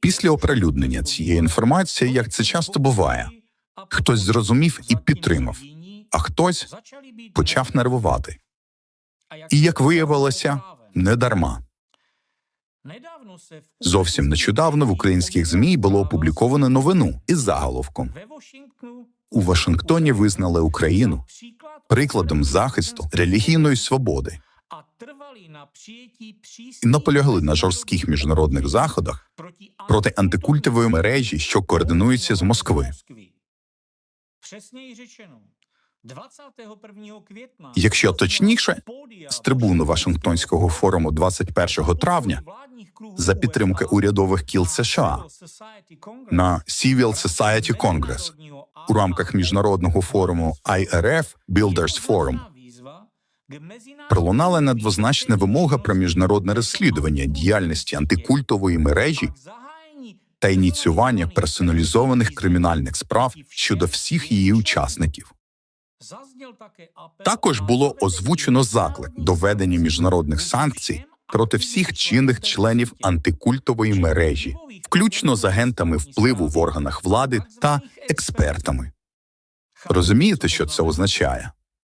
Після оприлюднення цієї інформації, як це часто буває, хтось зрозумів і підтримав, а хтось почав нервувати. І як виявилося, не дарма. Зовсім нещодавно в українських змі було опубліковано новину із заголовком у Вашингтоні визнали Україну прикладом захисту релігійної свободи і наполягли на жорстких міжнародних заходах проти антикультової мережі, що координується з Москви. Якщо точніше, З трибуни Вашингтонського форуму 21 травня за підтримки урядових кіл США на Civil Society Congress. у рамках міжнародного форуму IRF Builders Forum пролунала недвозначна вимога про міжнародне розслідування діяльності антикультової мережі та ініціювання персоналізованих кримінальних справ щодо всіх її учасників. Також було озвучено заклик до введення міжнародних санкцій проти всіх чинних членів антикультової мережі, включно з агентами впливу в органах влади та експертами. Розумієте, що це означає?